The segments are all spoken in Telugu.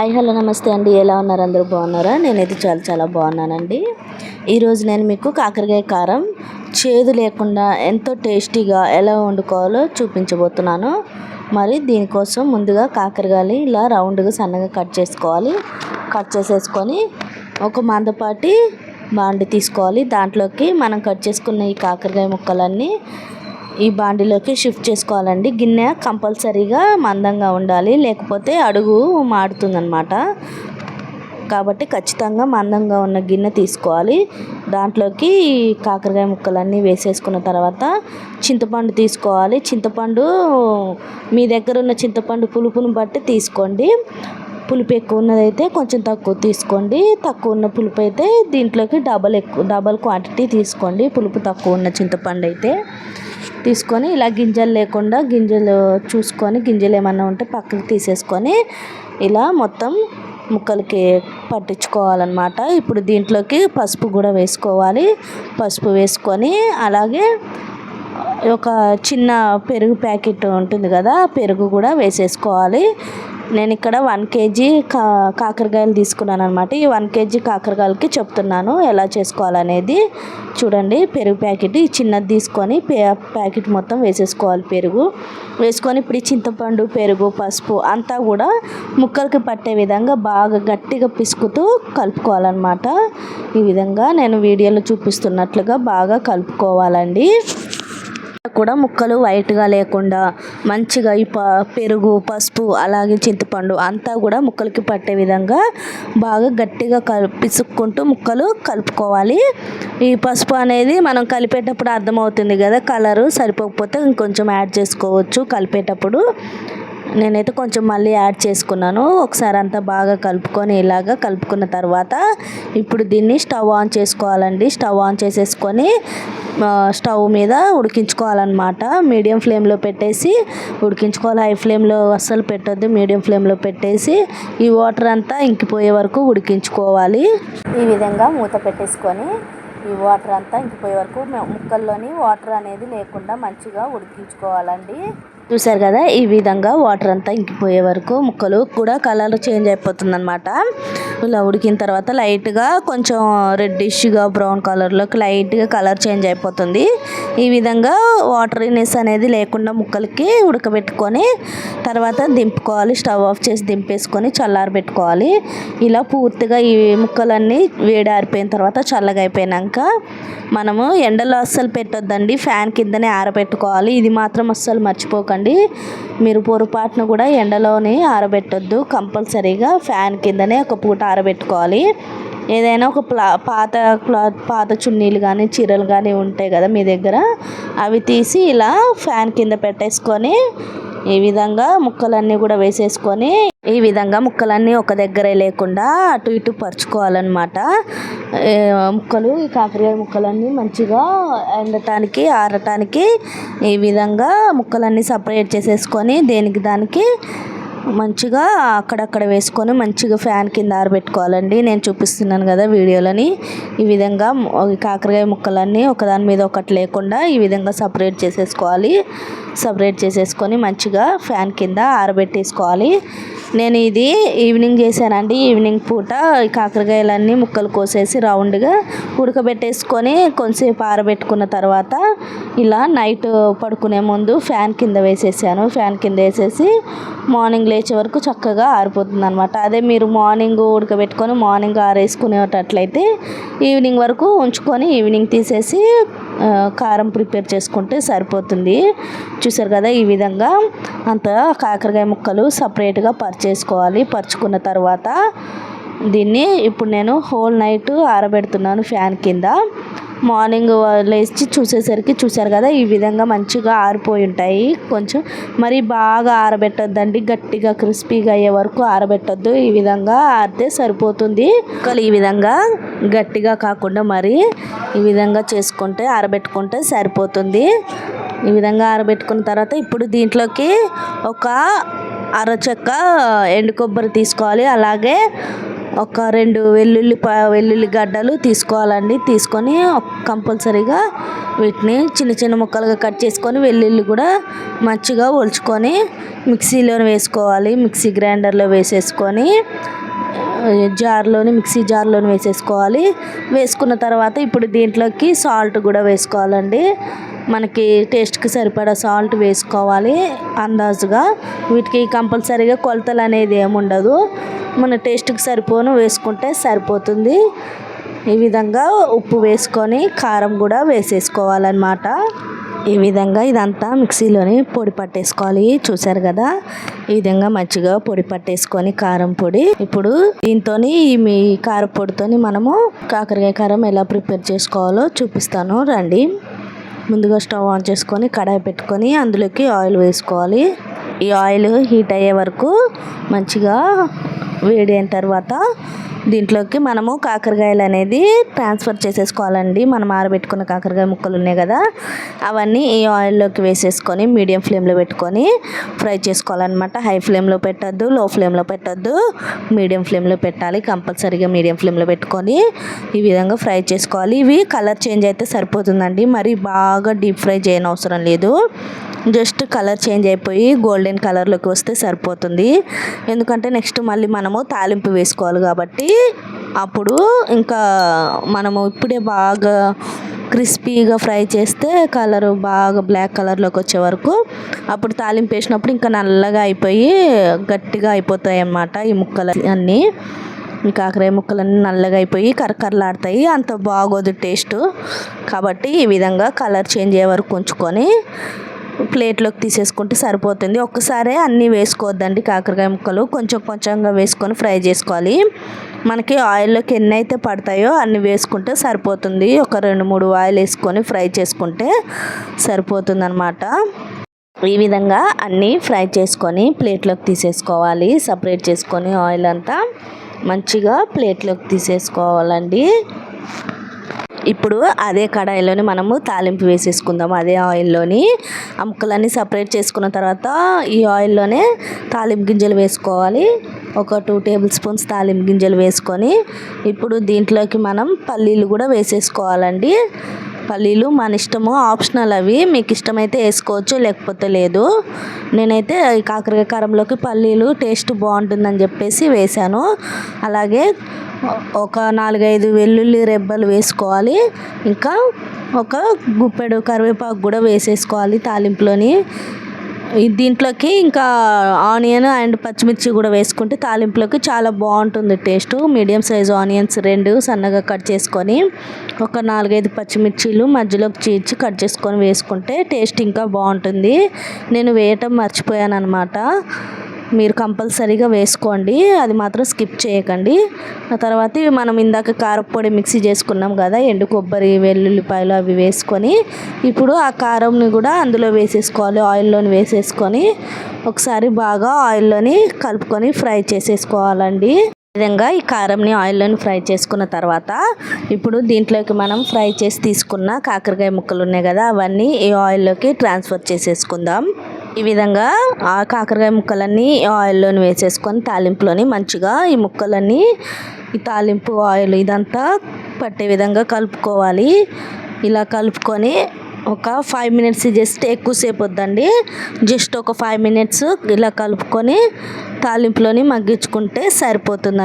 హాయ్ హలో నమస్తే అండి. ఎలా ఉన్నారు? అందరూ బాగున్నారా? నేనైతే చాలా చాలా బాగున్నానండి. ఈరోజు నేను మీకు కాకరకాయ కారం చేదు లేకుండా ఎంతో టేస్టీగా ఎలా వండుకోవాలో చూపించబోతున్నాను. మరి దీనికోసం ముందుగా కాకరకాయలు ఇలా రౌండ్గా సన్నగా కట్ చేసుకోవాలి. కట్ చేసేసుకొని ఒక మందపాటి బాండి తీసుకోవాలి. దాంట్లోకి మనం కట్ చేసుకున్న ఈ కాకరకాయ ముక్కలన్నీ ఈ బాండిలోకి షిఫ్ట్ చేసుకోవాలండి. గిన్నె కంపల్సరీగా మందంగా ఉండాలి. లేకపోతే అడుగు మాడుతుందన్నమాట కాబట్టి ఖచ్చితంగా మందంగా ఉన్న గిన్నె తీసుకోవాలి. దాంట్లోకి కాకరకాయ ముక్కలన్నీ వేసేసుకున్న తర్వాత చింతపండు తీసుకోవాలి. చింతపండు మీ దగ్గర ఉన్న చింతపండు పులుపును బట్టి తీసుకోండి. పులుపు ఎక్కువ ఉన్నదైతే కొంచెం తక్కువ తీసుకోండి. తక్కువ ఉన్న పులుపు అయితే దీంట్లోకి డబల్ ఎక్కువ డబల్ క్వాంటిటీ తీసుకోండి. పులుపు తక్కువ ఉన్న చింతపండు అయితే తీసుకొని ఇలా గింజలు లేకుండా గింజలు చూసుకొని గింజలు ఏమన్నా ఉంటే పక్కకి తీసేసుకొని ఇలా మొత్తం ముక్కలకి పట్టించుకోవాలన్నమాట. ఇప్పుడు దీంట్లోకి పసుపు కూడా వేసుకోవాలి. పసుపు వేసుకొని అలాగే ఒక చిన్న పెరుగు ప్యాకెట్ ఉంటుంది కదా పెరుగు కూడా వేసేసుకోవాలి. నేను ఇక్కడ వన్ కేజీ కా కాకరకాయలు తీసుకున్నాను అనమాట ఈ వన్ కేజీ కాకరకాయలకి చెప్తున్నాను ఎలా చేసుకోవాలనేది. చూడండి పెరుగు ప్యాకెట్. ఈ చిన్నది తీసుకొని ప్యాకెట్ మొత్తం వేసేసుకోవాలి పెరుగు. వేసుకొని ఇప్పుడు చింతపండు పెరుగు పసుపు అంతా కూడా ముక్కలకి పట్టే విధంగా బాగా గట్టిగా పిసుకుతూ కలుపుకోవాలన్నమాట. ఈ విధంగా నేను వీడియోలో చూపిస్తున్నట్లుగా బాగా కలుపుకోవాలండి. కూడా ముక్కలు వైట్గా లేకుండా మంచిగా ఈ ప పెరుగు పసుపు అలాగే చింతపండు అంతా కూడా ముక్కలకి పట్టే విధంగా బాగా గట్టిగా కల్ పిసుక్కుంటూ ముక్కలు కలుపుకోవాలి. ఈ పసుపు అనేది మనం కలిపేటప్పుడు అర్థమవుతుంది కదా కలరు సరిపోకపోతే ఇంకొంచెం యాడ్ చేసుకోవచ్చు కలిపేటప్పుడు. నేనైతే కొంచెం మళ్ళీ యాడ్ చేసుకున్నాను. ఒకసారి అంతా బాగా కలుపుకొని ఇలాగ కలుపుకున్న తర్వాత ఇప్పుడు దీన్ని స్టవ్ ఆన్ చేసుకోవాలండి. స్టవ్ ఆన్ చేసేసుకొని స్టవ్ మీద ఉడికించుకోవాలన్నమాట. మీడియం ఫ్లేమ్లో పెట్టేసి ఉడికించుకోవాలి. హై ఫ్లేమ్లో అస్సలు పెట్టొద్దు. మీడియం ఫ్లేమ్లో పెట్టేసి ఈ వాటర్ అంతా ఇంకిపోయే వరకు ఉడికించుకోవాలి. ఈ విధంగా మూత పెట్టేసుకొని ఈ వాటర్ అంతా ఇంకిపోయే వరకు ముక్కల్లోని వాటర్ అనేది లేకుండా మంచిగా ఉడికించుకోవాలండి. చూసారు కదా ఈ విధంగా వాటర్ అంతా ఇంకిపోయే వరకు ముక్కలు కూడా కలర్ చేంజ్ అయిపోతుంది అనమాట ఇలా ఉడికిన తర్వాత లైట్గా కొంచెం రెడ్డిష్గా బ్రౌన్ కలర్లోకి లైట్గా కలర్ చేంజ్ అయిపోతుంది. ఈ విధంగా వాటరీనెస్ అనేది లేకుండా ముక్కలకి ఉడకబెట్టుకొని తర్వాత దింపుకోవాలి. స్టవ్ ఆఫ్ చేసి దింపేసుకొని చల్లారబెట్టుకోవాలి ఇలా పూర్తిగా ఈ ముక్కలన్నీ వేడారిపోయిన తర్వాత చల్లగా అయిపోయినాక మనము ఎండలో అస్సలు పెట్టొద్దండి. ఫ్యాన్ కిందనే ఆరబెట్టుకోవాలి. ఇది మాత్రం అస్సలు మర్చిపోకండి. మీరు పొరపాటును కూడా ఎండలోనే ఆరబెట్టొద్దు. కంపల్సరీగా ఫ్యాన్ కిందనే ఒక పూట ఆరబెట్టుకోవాలి. ఏదైనా ఒక ప్లా పాత క్లాత్ పాత చున్నీలు కానీ చీరలు కానీ ఉంటాయి కదా మీ దగ్గర అవి తీసి ఇలా ఫ్యాన్ కింద పెట్టేసుకొని ఈ విధంగా ముక్కలన్నీ కూడా వేసేసుకొని ఈ విధంగా ముక్కలన్నీ ఒక దగ్గరే లేకుండా అటు ఇటు పరుచుకోవాలన్నమాట. ముక్కలు ఈ కాకరకాయ ముక్కలన్నీ మంచిగా ఎండటానికి ఆరటానికి ఈ విధంగా ముక్కలన్నీ సపరేట్ చేసేసుకొని దేనికి దానికి మంచిగా అక్కడక్కడ వేసుకొని మంచిగా ఫ్యాన్ కింద ఆరబెట్టుకోవాలండి. నేను చూపిస్తున్నాను కదా వీడియోలని. ఈ విధంగా కాకరకాయ ముక్కలన్నీ ఒకదాని మీద ఒకటి లేకుండా ఈ విధంగా సపరేట్ చేసేసుకోవాలి. సపరేట్ చేసేసుకొని మంచిగా ఫ్యాన్ కింద ఆరబెట్టేసుకోవాలి. నేను ఇది ఈవినింగ్ చేశానండి. ఈవినింగ్ పూట కాకరకాయలన్నీ ముక్కలు కోసేసి రౌండ్గా ఉడకబెట్టేసుకొని కొంచెంసేపు ఆరబెట్టుకున్న తర్వాత ఇలా నైట్ పడుకునే ముందు ఫ్యాన్ కింద వేసేసాను. ఫ్యాన్ కింద వేసేసి మార్నింగ్ లేచే వరకు చక్కగా ఆరిపోతుంది అనమాట అదే మీరు మార్నింగ్ ఉడకబెట్టుకొని మార్నింగ్ ఆరేసుకునేటట్లయితే ఈవినింగ్ వరకు ఉంచుకొని ఈవినింగ్ తీసేసి కారం ప్రిపేర్ చేసుకుంటే సరిపోతుంది. చూసారు కదా ఈ విధంగా అంత కాకరకాయ ముక్కలు సపరేట్గా పర్చేసుకోవాలి. పరుచుకున్న తర్వాత దీన్ని ఇప్పుడు నేను హోల్ నైట్ ఆరబెడుతున్నాను ఫ్యాన్ కింద. మార్నింగ్ లేచి చూసేసరికి చూసారు కదా ఈ విధంగా మంచిగా ఆరిపోయి ఉంటాయి. కొంచెం మరి బాగా ఆరబెట్టద్దండి గట్టిగా క్రిస్పీగా అయ్యే వరకు ఆరబెట్టద్దు. ఈ విధంగా ఆరితే సరిపోతుంది. ఒకళ్ళు ఈ విధంగా గట్టిగా కాకుండా మరి ఈ విధంగా చేసుకుంటే ఆరబెట్టుకుంటే సరిపోతుంది. ఈ విధంగా ఆరబెట్టుకున్న తర్వాత ఇప్పుడు దీంట్లోకి ఒక అరచెక్క ఎండు కొబ్బరి తీసుకోవాలి. అలాగే ఒక రెండు వెల్లుల్లి ప వెల్లుల్లి గడ్డలు తీసుకోవాలండి. తీసుకొని కంపల్సరీగా వీటిని చిన్న చిన్న ముక్కలుగా కట్ చేసుకొని వెల్లుల్లి కూడా మంచిగా ఒలుచుకొని మిక్సీలో వేసుకోవాలి. మిక్సీ గ్రైండర్లో వేసేసుకొని జార్లోని మిక్సీ జార్లోని వేసేసుకోవాలి. వేసుకున్న తర్వాత ఇప్పుడు దీంట్లోకి సాల్ట్ కూడా వేసుకోవాలండి. మనకి టేస్ట్కి సరిపడా సాల్ట్ వేసుకోవాలి అందాజుగా. వీటికి కంపల్సరీగా కొలతలు అనేది ఏముండదు మన టేస్ట్కి సరిపోను వేసుకుంటే సరిపోతుంది. ఈ విధంగా ఉప్పు వేసుకొని కారం కూడా వేసేసుకోవాలన్నమాట. ఈ విధంగా ఇదంతా మిక్సీలోని పొడి పట్టేసుకోవాలి. చూసారు కదా? ఈ విధంగా మంచిగా పొడి పట్టేసుకొని కారం పొడి. ఇప్పుడు దీంతో మీ కారం పొడితోని మనము కాకరకాయ కారం ఎలా ప్రిపేర్ చేసుకోవాలో చూపిస్తాను. రండి. ముందుగా స్టవ్ ఆన్ చేసుకొని కడాయి పెట్టుకొని అందులోకి ఆయిల్ వేసుకోవాలి. ఈ ఆయిల్ హీట్ అయ్యే వరకు మంచిగా వేడి అయిన తర్వాత దీంట్లోకి మనము కాకరకాయలు అనేది ట్రాన్స్ఫర్ చేసేసుకోవాలండి. మనం ఆరబెట్టుకున్న కాకరకాయ ముక్కలు ఉన్నాయి కదా అవన్నీ ఈ ఆయిల్లోకి వేసేసుకొని మీడియం ఫ్లేమ్లో పెట్టుకొని ఫ్రై చేసుకోవాలన్నమాట. హై ఫ్లేమ్లో పెట్టద్దు లో ఫ్లేమ్లో పెట్టద్దు మీడియం ఫ్లేమ్లో పెట్టాలి. కంపల్సరీగా మీడియం ఫ్లేమ్లో పెట్టుకొని ఈ విధంగా ఫ్రై చేసుకోవాలి. ఇవి కలర్ చేంజ్ అయితే సరిపోతుందండి. మరి బాగా డీప్ ఫ్రై చేయనవసరం లేదు. జస్ట్ కలర్ చేంజ్ అయిపోయి గోల్డెన్ కలర్లోకి వస్తే సరిపోతుంది. ఎందుకంటే నెక్స్ట్ మళ్ళీ మనము తాలింపు వేసుకోవాలి కాబట్టి అప్పుడు ఇంకా మనము ఇప్పుడే బాగా క్రిస్పీగా ఫ్రై చేస్తే కలర్ బాగా బ్లాక్ కలర్లోకి వచ్చే వరకు అప్పుడు తాలింపు వేసినప్పుడు ఇంకా నల్లగా అయిపోయి గట్టిగా అయిపోతాయి అన్నమాట ఈ ముక్కలు అన్నీ. ఈ కాకరాయ ముక్కలన్నీ నల్లగా అయిపోయి కరకరలాడతాయి. అంత బాగోదు టేస్ట్. కాబట్టి ఈ విధంగా కలర్ చేంజ్ అయ్యే వరకు ఉంచుకొని ప్లేట్లోకి తీసేసుకుంటే సరిపోతుంది. ఒక్కసారే అన్నీ వేసుకోవద్దండి కాకరకాయ ముక్కలు. కొంచెం కొంచెంగా వేసుకొని ఫ్రై చేసుకోవాలి. మనకి ఆయిల్లోకి ఎన్ని అయితే పడతాయో అన్ని వేసుకుంటే సరిపోతుంది. ఒక రెండు మూడు ఆయిల్ వేసుకొని ఫ్రై చేసుకుంటే సరిపోతుంది అనమాట ఈ విధంగా అన్నీ ఫ్రై చేసుకొని ప్లేట్లోకి తీసేసుకోవాలి. సపరేట్ చేసుకొని ఆయిల్ అంతా మంచిగా ప్లేట్లోకి తీసేసుకోవాలండి. ఇప్పుడు అదే కడాయిలోని మనము తాలింపు వేసేసుకుందాం అదే ఆయిల్లోని ఆ ముక్కలన్నీ సపరేట్ చేసుకున్న తర్వాత ఈ ఆయిల్లోనే తాలింపు గింజలు వేసుకోవాలి. ఒక టూ టేబుల్ స్పూన్స్ తాలింపు గింజలు వేసుకొని ఇప్పుడు దీంట్లోకి మనం పల్లీలు కూడా వేసేసుకోవాలండి. పల్లీలు మన ఇష్టము ఆప్షనల్ అవి. మీకు ఇష్టమైతే వేసుకోవచ్చు లేకపోతే లేదు. నేనైతే కాకరకాయ కారంలోకి పల్లీలు టేస్ట్ బాగుంటుందని చెప్పేసి వేసాను అలాగే ఒక నాలుగైదు వెల్లుల్లి రెబ్బలు వేసుకోవాలి. ఇంకా ఒక గుప్పెడు కరివేపాకు కూడా వేసేసుకోవాలి తాలింపులోని. దీంట్లోకి ఇంకా ఆనియన్ అండ్ పచ్చిమిర్చి కూడా వేసుకుంటే తాలింపులోకి చాలా బాగుంటుంది టేస్ట్. మీడియం సైజ్ ఆనియన్స్ రెండు సన్నగా కట్ చేసుకొని ఒక నాలుగైదు పచ్చిమిర్చీలు మధ్యలోకి చీల్చి కట్ చేసుకొని వేసుకుంటే టేస్ట్ ఇంకా బాగుంటుంది. నేను వేయటం మర్చిపోయాను అనమాట మీరు కంపల్సరీగా వేసుకోండి. అది మాత్రం స్కిప్ చేయకండి. ఆ తర్వాత మనం ఇందాక కారపొడి మిక్సీ చేసుకున్నాం కదా ఎండు కొబ్బరి వెల్లుల్లిపాయలు అవి వేసుకొని ఇప్పుడు ఆ కారంని కూడా అందులో వేసేసుకోవాలి ఆయిల్లోని వేసేసుకొని ఒకసారి బాగా ఆయిల్లోని కలుపుకొని ఫ్రై చేసేసుకోవాలండి. విధంగా ఈ కారంని ఆయిల్లోని ఫ్రై చేసుకున్న తర్వాత ఇప్పుడు దీంట్లోకి మనం ఫ్రై చేసి తీసుకున్న కాకరకాయ ముక్కలు ఉన్నాయి కదా అవన్నీ ఈ ఆయిల్లోకి ట్రాన్స్ఫర్ చేసేసుకుందాం. ఈ విధంగా ఆ కాకరకాయ ముక్కలన్నీ ఆయిల్లోని వేసేసుకొని తాలింపులోని మంచిగా ఈ ముక్కలన్నీ ఈ తాలింపు ఆయిల్ ఇదంతా పట్టే విధంగా కలుపుకోవాలి. ఇలా కలుపుకొని ఒక ఫైవ్ మినిట్స్ జస్ట్ ఎక్కువసేపు వద్దండి. జస్ట్ ఒక ఫైవ్ మినిట్స్ ఇలా కలుపుకొని తాలింపులోని మగ్గించుకుంటే సరిపోతుంది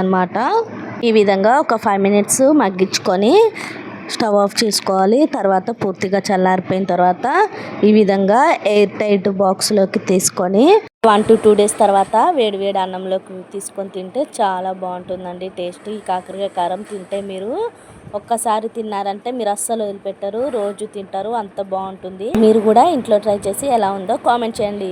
ఈ విధంగా ఒక ఫైవ్ మినిట్స్ మగ్గించుకొని స్టవ్ ఆఫ్ చేసుకోవాలి. తర్వాత పూర్తిగా చల్లారిపోయిన తర్వాత ఈ విధంగా ఎయిర్ టైట్ బాక్స్లోకి తీసుకొని వన్ టు టూ డేస్ తర్వాత వేడి వేడి అన్నంలోకి తీసుకొని తింటే చాలా బాగుంటుందండి. టేస్ట్ ఈ కాకరకాయ కారం తింటే మీరు ఒక్కసారి తిన్నారంటే మీరు అస్సలు వదిలిపెట్టరు. రోజు తింటారు. అంత బాగుంటుంది. మీరు కూడా ఇంట్లో ట్రై చేసి ఎలా ఉందో కామెంట్ చేయండి.